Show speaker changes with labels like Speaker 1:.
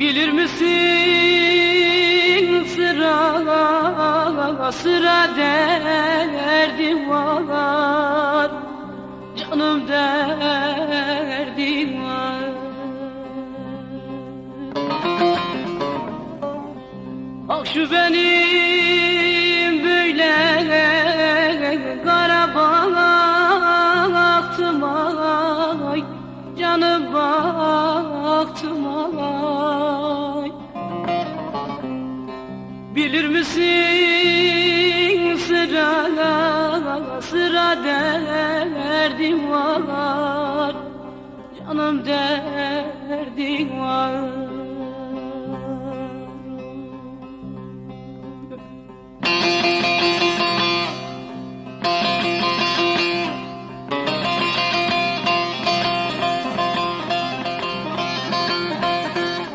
Speaker 1: Bilir misin sıra sıra derdim var Canım derdim var. Ah şu benim böyle kara Bilir misin sıra sıra derdim var. Canım derdim var